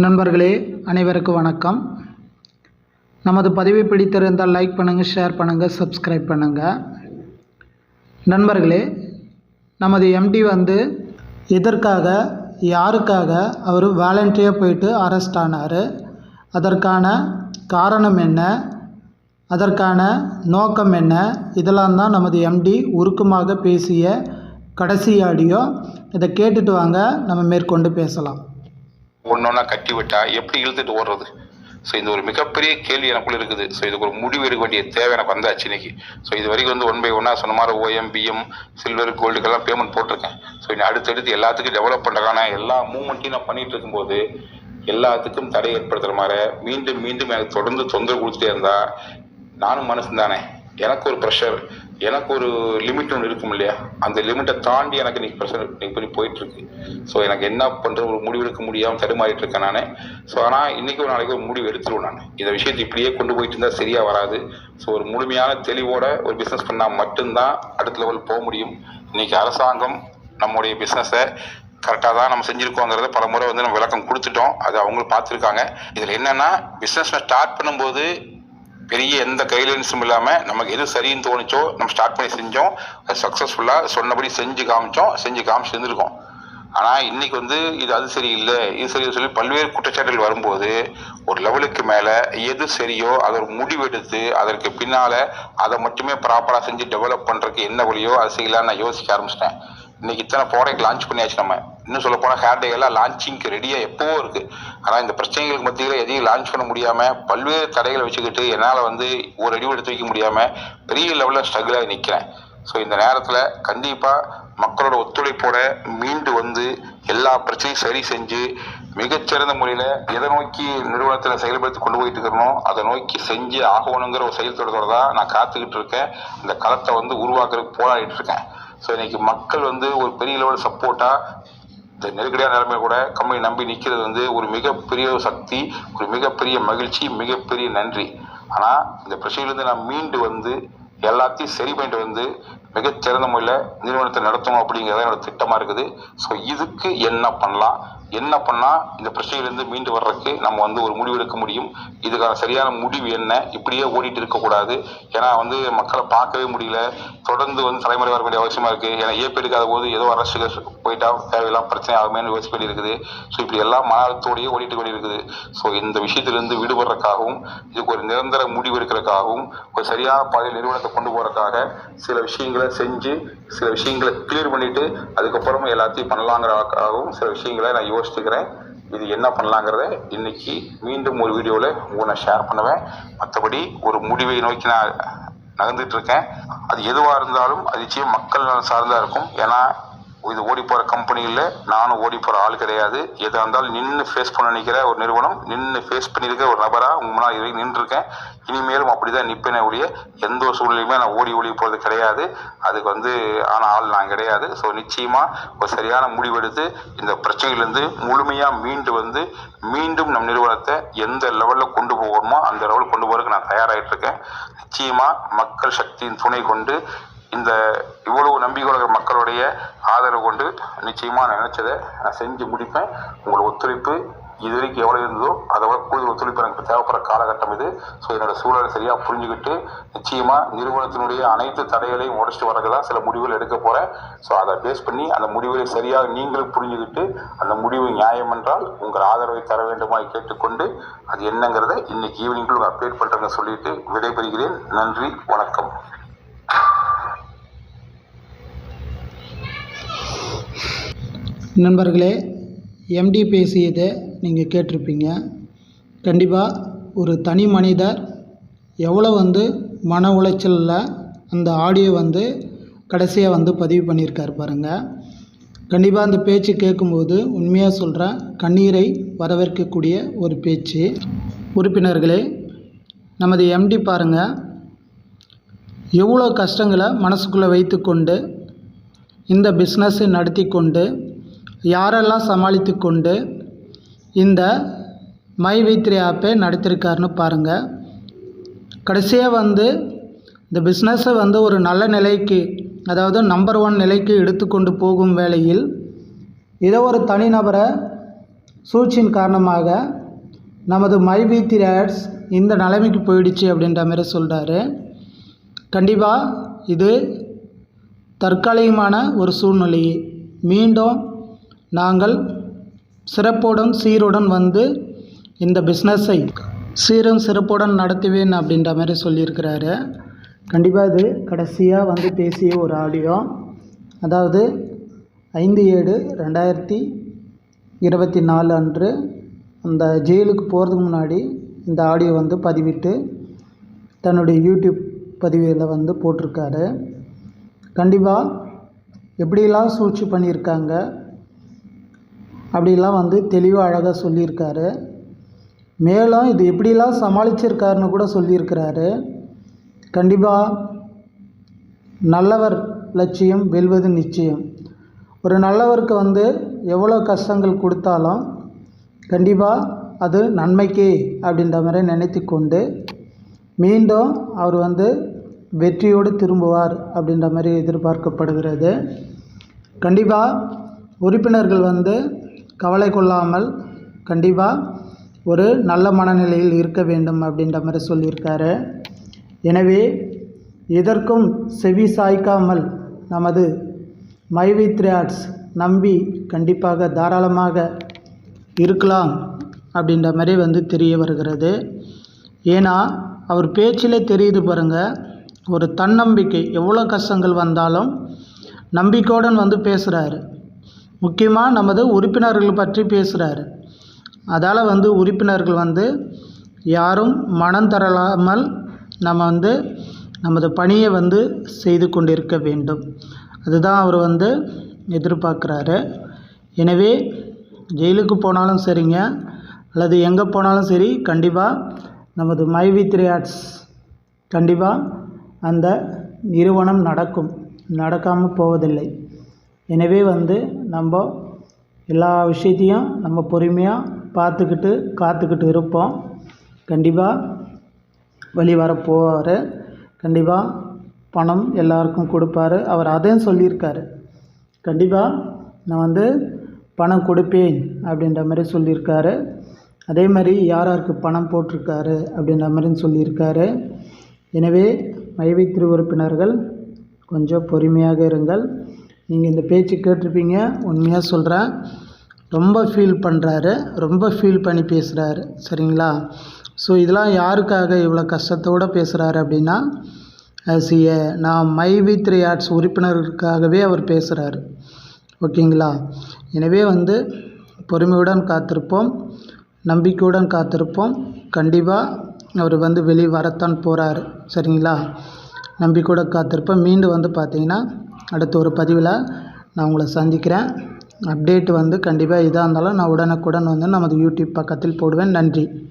நண்பர்களே அனைவருக்கும் வணக்கம். நமது பதிவை பிடித்திருந்தால் லைக் பண்ணுங்கள் ஷேர் பண்ணுங்கள் சப்ஸ்கிரைப் பண்ணுங்கள் நண்பர்களே நமது எம்டி வந்து எதற்காக யாருக்காக அவர் வாலண்டியாக போயிட்டு அரெஸ்ட் ஆனார்? அதற்கான காரணம் என்ன? அதற்கான நோக்கம் என்ன? இதெல்லாம் தான் நமது எம்டி உருக்கமாக பேசிய கடைசி ஆடியோ இதை கேட்டுட்டு வாங்க நம்ம மேற்கொண்டு பேசலாம். ஒன்றொன்னா கட்டி விட்டா எப்படி இழுத்துட்டு ஓடுறது? ஸோ இது ஒரு மிகப்பெரிய கேள்வி எனக்குள்ள இருக்குது. ஸோ இதுக்கு ஒரு முடிவு எடுக்க வேண்டிய தேவை எனக்கு வந்தாச்சு இன்னைக்கு. ஸோ இது வரைக்கும் வந்து ஒன் பை ஒன்னாக சொன்ன மாதிரி ஓஎம் பிஎம் சில்வர் கோல்டுக்கெல்லாம் பேமெண்ட் போட்டிருக்கேன். ஸோ இன்னும் அடுத்தடுத்து எல்லாத்துக்கும் டெவலப் பண்ணுறதுக்கான எல்லா மூமெண்ட்டையும் நான் பண்ணிட்டு இருக்கும்போது எல்லாத்துக்கும் தடை ஏற்படுத்துகிற மாதிரி மீண்டும் மீண்டும் எனக்கு தொடர்ந்து தொந்தரவு கொடுத்துட்டே இருந்தா நானும் மனுஷன் தானே எனக்கு ஒரு ப்ரெஷர் எனக்கு ஒரு லிமிட் ஒன்று இருக்கும் இல்லையா? அந்த லிமிட்டை தாண்டி எனக்கு இன்னைக்கு பிரச்சனை இன்னைக்கு போயிட்டு இருக்கு ஸோ எனக்கு என்ன பண்ற ஒரு முடிவு எடுக்க முடியாமல் தடுமாறிட்டு இருக்கேன் நான். ஸோ ஆனால் இன்னைக்கு ஒரு நாளைக்கு ஒரு முடிவு எடுத்துருவேன் நான். இந்த விஷயத்தை இப்படியே கொண்டு போயிட்டு இருந்தால் சரியா வராது. ஸோ ஒரு முழுமையான தெளிவோட ஒரு பிஸ்னஸ் பண்ணால் மட்டும்தான் அடுத்த லெவல் போக முடியும். இன்னைக்கு அரசாங்கம் நம்முடைய பிஸ்னஸை கரெக்டாக தான் நம்ம செஞ்சுருக்கோங்கிறத பல முறை வந்து நம்ம விளக்கம் கொடுத்துட்டோம். அது அவங்களும் பார்த்துருக்காங்க. இதில் என்னென்னா பிஸ்னஸ் ஸ்டார்ட் பண்ணும்போது பெரிய எந்த கைட்லைன்ஸும் இல்லாமல் நமக்கு எது சரின்னு தோணுச்சோ நம்ம ஸ்டார்ட் பண்ணி செஞ்சோம். அது சக்ஸஸ்ஃபுல்லாக சொன்னபடி செஞ்சு காமிச்சோம். செஞ்சு காமிச்சு இருந்திருக்கோம். ஆனால் இன்னைக்கு வந்து இது அது சரியில்லை இது சரி சொல்லி பல்வேறு குற்றச்சாட்டுகள் வரும்போது ஒரு லெவலுக்கு மேலே எது சரியோ அதை ஒரு முடிவெடுத்து அதற்கு பின்னால் அதை மட்டுமே ப்ராப்பராக செஞ்சு டெவலப் பண்ணுறதுக்கு என்ன வழியோ அது செய்யலான்னு நான் யோசிக்க ஆரம்பிச்சிட்டேன். இன்னைக்கு இத்தனை ப்ராடக்ட் லான்ச் பண்ணியாச்சு நம்ம. இன்னும் சொல்ல போனால் ஹேர் டே எல்லாம் லான்ச்சிங்க்கு ரெடியாக எப்போவோ இருக்கு. ஆனால் இந்த பிரச்சனைகளுக்கு மத்தியில் எதையும் லான்ச் பண்ண முடியாமல் பல்வேறு தடைகளை வச்சுக்கிட்டு என்னால் வந்து ஒரு அடிவு எடுத்து வைக்க முடியாமல் பெரிய லெவலில் ஸ்ட்ரகிள் ஆகி நிற்கிறேன் ஸோ இந்த நேரத்தில் கண்டிப்பாக மக்களோட ஒத்துழைப்போட மீண்டு வந்து எல்லா பிரச்சனையும் சரி செஞ்சு மிகச்சிறந்த முறையில் எதை நோக்கி நிறுவனத்தில் செயல்படுத்தி கொண்டு போயிட்டு இருக்கிறனோ அதை நோக்கி செஞ்சு ஆகணுங்கிற ஒரு செயல் தொடர்தோட தான் நான் காத்துக்கிட்டு இருக்கேன். இந்த களத்தை வந்து உருவாக்குறதுக்கு போராடிட்டு இருக்கேன். ஸோ இன்னைக்கு மக்கள் வந்து ஒரு பெரிய லெவல் சப்போர்ட்டாக இந்த நெருக்கடியான நிலைமை கூட கம்பெனி நம்பி நிற்கிறது வந்து ஒரு மிகப்பெரிய சக்தி ஒரு மிகப்பெரிய மகிழ்ச்சி மிகப்பெரிய நன்றி. ஆனால் இந்த பிரச்சனையிலேருந்து நான் மீண்டு வந்து எல்லாத்தையும் சரி பண்ணிட்டு வந்து மிகச்சிறந்த முறையில் நிறுவனத்தை நடத்தணும் அப்படிங்கிறது என்னோட திட்டமாக இருக்குது. ஸோ இதுக்கு என்ன பண்ணலாம்? என்ன பண்ணால் இந்த பிரச்சனையிலேருந்து மீண்டு வர்றதுக்கு நம்ம வந்து ஒரு முடிவு எடுக்க முடியும்? இதுக்கான சரியான முடிவு என்ன? இப்படியே ஓடிட்டு இருக்கக்கூடாது. ஏன்னா வந்து மக்களை பார்க்கவே முடியல. தொடர்ந்து வந்து தலைமுறை வர வேண்டிய அவசியமா இருக்கு. ஏன்னா ஏற்ப எடுக்காத போது ஏதோ அரசுகள் போயிட்டா தேவையில்லாம் பிரச்சனை ஆகுமேனு யோசிச்சு வேண்டி இருக்குது ஸோ இப்படி எல்லாம் மன அழுத்தோடையே ஓடிட்டு வேண்டி இருக்குது ஸோ இந்த விஷயத்திலிருந்து விடுபடுறதுக்காகவும் இதுக்கு ஒரு நிரந்தர முடிவு எடுக்கிறதுக்காகவும் ஒரு சரியான பாதையில் நிறுவனத்தை கொண்டு போறதுக்காக சில விஷயங்களை செஞ்சு சில விஷயங்களை கிளியர் பண்ணிட்டு அதுக்கப்புறமா எல்லாத்தையும் பண்ணலாங்கிறதுக்காகவும் சில விஷயங்களை நான் யோசிச்சுக்கிறேன். இது என்ன பண்ணலாங்கிறத இன்னைக்கு மீண்டும் ஒரு வீடியோவில் உங்களை நான் ஷேர் பண்ணுவேன். மற்றபடி ஒரு முடிவை நோக்கி நான் நகர்ந்துட்டு இருக்கேன். அது எதுவாக இருந்தாலும் அது நிச்சயம் மக்கள் நலன் சார்ந்தா இருக்கும். ஏன்னா இது ஓடி போகிற கம்பெனியில் நானும் ஓடி போகிற ஆள் கிடையாது. எதாக இருந்தாலும் நின்று ஃபேஸ் பண்ண நினைக்கிற ஒரு நிறுவனம் நின்று ஃபேஸ் பண்ணியிருக்க ஒரு நபராக உங்க முன்னாடி இது நின்றுருக்கேன். இனிமேலும் அப்படி தான் நிற்பேனே ஒழிய எந்த ஒரு சூழ்நிலையுமே நான் ஓடி ஓடி போகிறது கிடையாது. அதுக்கு வந்து ஆன ஆள் நான் கிடையாது. ஸோ நிச்சயமாக ஒரு சரியான முடிவெடுத்து இந்த பிரச்சனையிலேருந்து முழுமையாக மீண்டு வந்து மீண்டும் நம் நிறுவனத்தை எந்த லெவலில் கொண்டு போகணுமோ அந்த லெவலில் கொண்டு போகிறதுக்கு நான் தயாராகிட்டு இருக்கேன் நிச்சயமாக மக்கள் சக்தியின் துணை கொண்டு இந்த இவ்வளவு நம்பிக்கை மக்களுடைய ஆதரவு கொண்டு நிச்சயமாக நான் நினைச்சதை நான் செஞ்சு முடிப்பேன். உங்களோட ஒத்துழைப்பு இது வரைக்கும் எவ்வளோ இருந்ததோ அதை விட கூடுதல் ஒத்துழைப்பு எனக்கு தேவைப்படுற காலகட்டம் இது. ஸோ என்னோட சூழலை சரியாக புரிஞ்சுக்கிட்டு நிச்சயமாக நிறுவனத்தினுடைய அனைத்து தடைகளையும் உடச்சிட்டு வரக்கு தான் சில முடிவுகள் எடுக்க போகிறேன் ஸோ அதை பேஸ் பண்ணி அந்த முடிவுகளை சரியாக நீங்களும் புரிஞ்சுக்கிட்டு அந்த முடிவு நியாயம் என்றால் உங்கள் ஆதரவை தர வேண்டுமாய் கேட்டுக்கொண்டு அது என்னங்கிறத இன்னைக்கு ஈவினிங்கில் அப்டேட் பண்ணுறேங்க சொல்லிட்டு விடைபெறுகிறேன். நன்றி வணக்கம். நண்பர்களே எம்டி பேசியதை நீங்கள் கேட்டிருப்பீங்க. கண்டிப்பாக ஒரு தனி மனிதர் எவ்வளோ வந்து மன உளைச்சலில் அந்த ஆடியோ வந்து கடைசியாக வந்து பதிவு பண்ணியிருக்கார் பாருங்கள் கண்டிப்பாக அந்த பேச்சு கேட்கும்போது உண்மையாக சொல்கிறேன் கண்ணீரை வரவேற்கக்கூடிய ஒரு பேச்சு. உறுப்பினர்களே நமது எம்டி பாருங்கள் எவ்வளோ கஷ்டங்களை மனசுக்குள்ளே வைத்துக்கொண்டு இந்த பிஸ்னஸ்ஸை நடத்தி கொண்டு யாரெல்லாம் சமாளித்து கொண்டு இந்த மை வைத்திரி ஆப்பை நடத்திருக்காருன்னு பாருங்கள் கடைசியாக வந்து இந்த பிஸ்னஸை வந்து ஒரு நல்ல நிலைக்கு அதாவது நம்பர் ஒன் நிலைக்கு எடுத்துக்கொண்டு போகும் வேளையில் இதை ஒரு தனிநபரை சூழ்ச்சியின் காரணமாக நமது மை மைவி ஆட்ஸ் இந்த நிலைமைக்கு போயிடுச்சு அப்படின்ற மாதிரி சொல்கிறாரு கண்டிப்பாக இது தற்காலிகமான ஒரு சூழ்நிலையே. மீண்டும் நாங்கள் சிறப்புடன் சீருடன் வந்து இந்த பிஸ்னஸை சீரும் சிறப்புடன் நடத்துவேன் அப்படின்ற மாதிரி சொல்லியிருக்கிறாரு. கண்டிப்பாக இது கடைசியாக வந்து பேசிய ஒரு ஆடியோ அதாவது ஐந்து ஏழு ரெண்டாயிரத்தி இருபத்தி நாலு அன்று அந்த ஜெயிலுக்கு போகிறதுக்கு முன்னாடி இந்த ஆடியோ வந்து பதிவிட்டு தன்னுடைய யூடியூப் பதிவில் வந்து போட்டிருக்காரு. கண்டிப்பாக எப்படியெல்லாம் சூழ்ச்சி பண்ணியிருக்காங்க அப்படிலாம் வந்து தெளிவாக அழகாக சொல்லியிருக்காரு. மேலும் இது எப்படிலாம் சமாளிச்சிருக்காருன்னு கூட சொல்லியிருக்கிறாரு. கண்டிப்பாக நல்லவர் லட்சியம் வெல்வது நிச்சயம். ஒரு நல்லவருக்கு வந்து எவ்வளோ கஷ்டங்கள் கொடுத்தாலும் கண்டிப்பாக அது நன்மைக்கே அப்படின்ற மாதிரி நினைத்து கொண்டு மீண்டும் அவர் வந்து வெற்றியோடு திரும்புவார் அப்படின்ற மாதிரி எதிர்பார்க்கப்படுகிறது. கண்டிப்பாக உறுப்பினர்கள் வந்து கவலை கொள்ளாமல் கண்டிப்பாக ஒரு நல்ல மனநிலையில் இருக்க வேண்டும் அப்படின்ற மாதிரி சொல்லியிருக்காரு. எனவே எதற்கும் செவி சாய்க்காமல் நமது மைவி த்ரியாட்ஸ் நம்பி கண்டிப்பாக தாராளமாக இருக்கலாம் அப்படின்ற மாதிரி வந்து தெரிய வருகிறது. ஏன்னா அவர் பேச்சிலே தெரியுது பாருங்கள் ஒரு தன்னம்பிக்கை எவ்வளோ கஷ்டங்கள் வந்தாலும் நம்பிக்கையுடன் வந்து பேசுகிறாரு முக்கியமாக நமது உறுப்பினர்கள் பற்றி பேசுகிறாரு அதால் வந்து உறுப்பினர்கள் வந்து யாரும் மனம் தரலாமல் நம்ம வந்து நமது பணியை வந்து செய்து கொண்டிருக்க வேண்டும். அதுதான் அவர் வந்து எதிர்பார்க்குறாரு. எனவே ஜெயிலுக்கு போனாலும் சரிங்க அல்லது எங்கே போனாலும் சரி கண்டிப்பாக நமது மைவி த்ரீ ஆர்ட்ஸ் கண்டிப்பாக அந்த நிறுவனம் நடக்கும். நடக்காமல் போவதில்லை. எனவே வந்து நம்ம எல்லா விஷயத்தையும் நம்ம பொறுமையாக பார்த்துக்கிட்டு காத்துக்கிட்டு இருப்போம். கண்டிப்பாக வழி வரப்போவார் கண்டிப்பாக பணம் எல்லாருக்கும் கொடுப்பாரு. அவர் அதையும் சொல்லியிருக்காரு. கண்டிப்பாக நான் வந்து பணம் கொடுப்பேன் அப்படின்ற மாதிரி சொல்லியிருக்காரு. அதே மாதிரி யார் யாருக்கு பணம் போட்டிருக்காரு அப்படின்ற மாதிரி சொல்லியிருக்காரு. எனவே மைவை திரு உறுப்பினர்கள் கொஞ்சம் பொறுமையாக இருங்கள். நீங்கள் இந்த பேச்சு கேட்டிருப்பீங்க உண்மையாக சொல்கிறேன் ரொம்ப ஃபீல் பண்ணுறாரு ரொம்ப ஃபீல் பண்ணி பேசுகிறாரு சரிங்களா? ஸோ இதெல்லாம் யாருக்காக இவ்வளோ கஷ்டத்தோடு பேசுகிறாரு அப்படின்னா ஆஸ் ஏ நான் மை வி த்ரீ ஆர்ட்ஸ் உறுப்பினருக்காகவே அவர் பேசுகிறாரு ஓகேங்களா? எனவே வந்து பொறுமையுடன் காத்திருப்போம் நம்பிக்கையுடன் காத்திருப்போம். கண்டிப்பாக அவர் வந்து வெளியே வரத்தான் போகிறாரு சரிங்களா? நம்பிக்கையோட காத்திருப்போம். மீண்டும் வந்து பார்த்திங்கன்னா அடுத்த ஒரு பதிவில் நான் உங்களை சந்திக்கிறேன். அப்டேட் வந்து கண்டிப்பாக இதாக இருந்தாலும் நான் உடனுக்குடன் வந்து நமது யூடியூப் பக்கத்தில் போடுவேன். நன்றி.